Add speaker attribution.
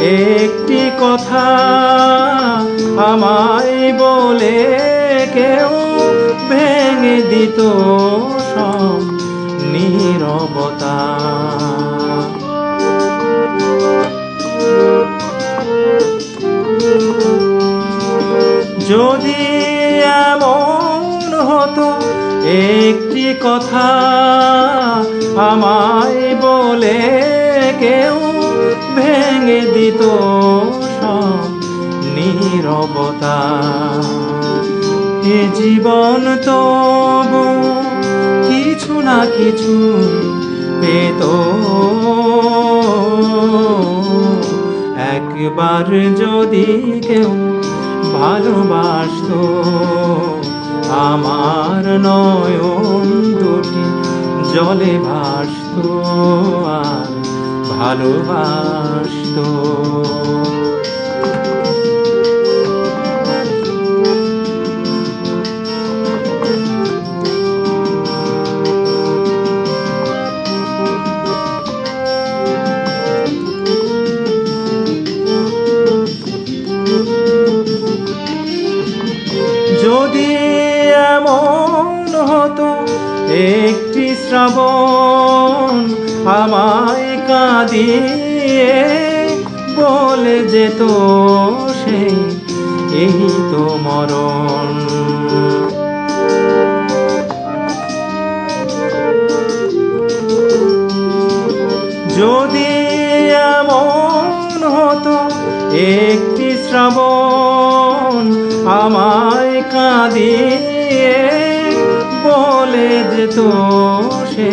Speaker 1: একটি কথা আমায় বলে কেউ ভেঙে দিত সব নীরবতা। যদি এমন হতো, একটি কথা আমায় বলে কেউ ভেঙে দিত নীরবতা। এ জীবন তবু কিছু না কিছু পেত। একবার যদি কেউ ভালোবাসতো, আমার নয়ন দুটি জলে ভাসতো। আর ভালোবাসতো। যদি এমন হতো একটি শ্রাবণ আমায় কাঁদিয়ে বলে যেত সে, এই তো মরণ। যদি এমন হতো একটি শ্রাবণ আমায় কাঁদিয়ে বলে যেত সে